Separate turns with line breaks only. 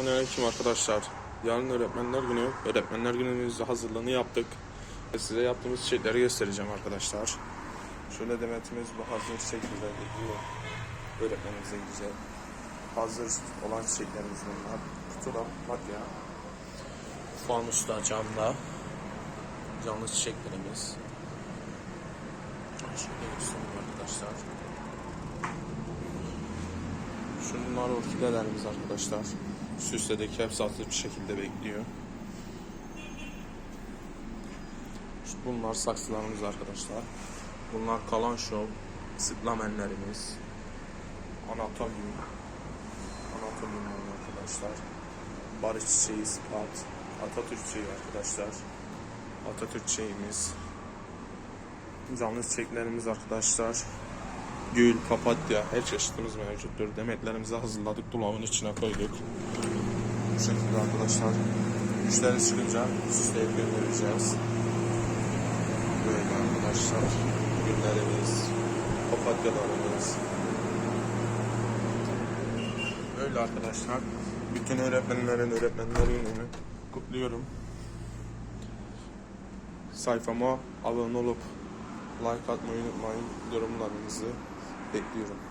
Selamünaleyküm arkadaşlar. Yarın öğretmenler günü. Öğretmenler günümüzde hazırlığını yaptık. Ve size yaptığımız çiçekleri göstereceğim arkadaşlar. Şöyle demetimiz bu hazır şekilde gidiyor. Öğretmenimize gidecek. Hazır olan çiçeklerimiz bunlar. Kutuda bak ya. Fanusta, camda. Canlı çiçeklerimiz. Şöyle göstereyim arkadaşlar. Şunlar orkidelerimiz arkadaşlar. Süsledeki hepsi hazır bir şekilde bekliyor. İşte bunlar saksılarımız arkadaşlar. Bunlar kalan şov, siplamenlerimiz. Anatolyum. Anatolyum arkadaşlar. Barış çiçeği, spat. Atatürk çiçeği arkadaşlar. Atatürk çiçeğimiz. Canlı çiçeklerimiz arkadaşlar. Gül, papatya, her çeşitimiz mevcuttur. Demetlerimizi hazırladık, dolabın içine koyduk. Bu şekilde arkadaşlar. Müşteri çıkınca süsleyip göndereceğiz. Böyle arkadaşlar. Güllerimiz, papatyalarımız. Böyle arkadaşlar. Bütün öğretmenlerin öğretmenler gününü kutluyorum. Sayfama abone olup like atmayı unutmayın. Yorumlarınızı bekliyorum.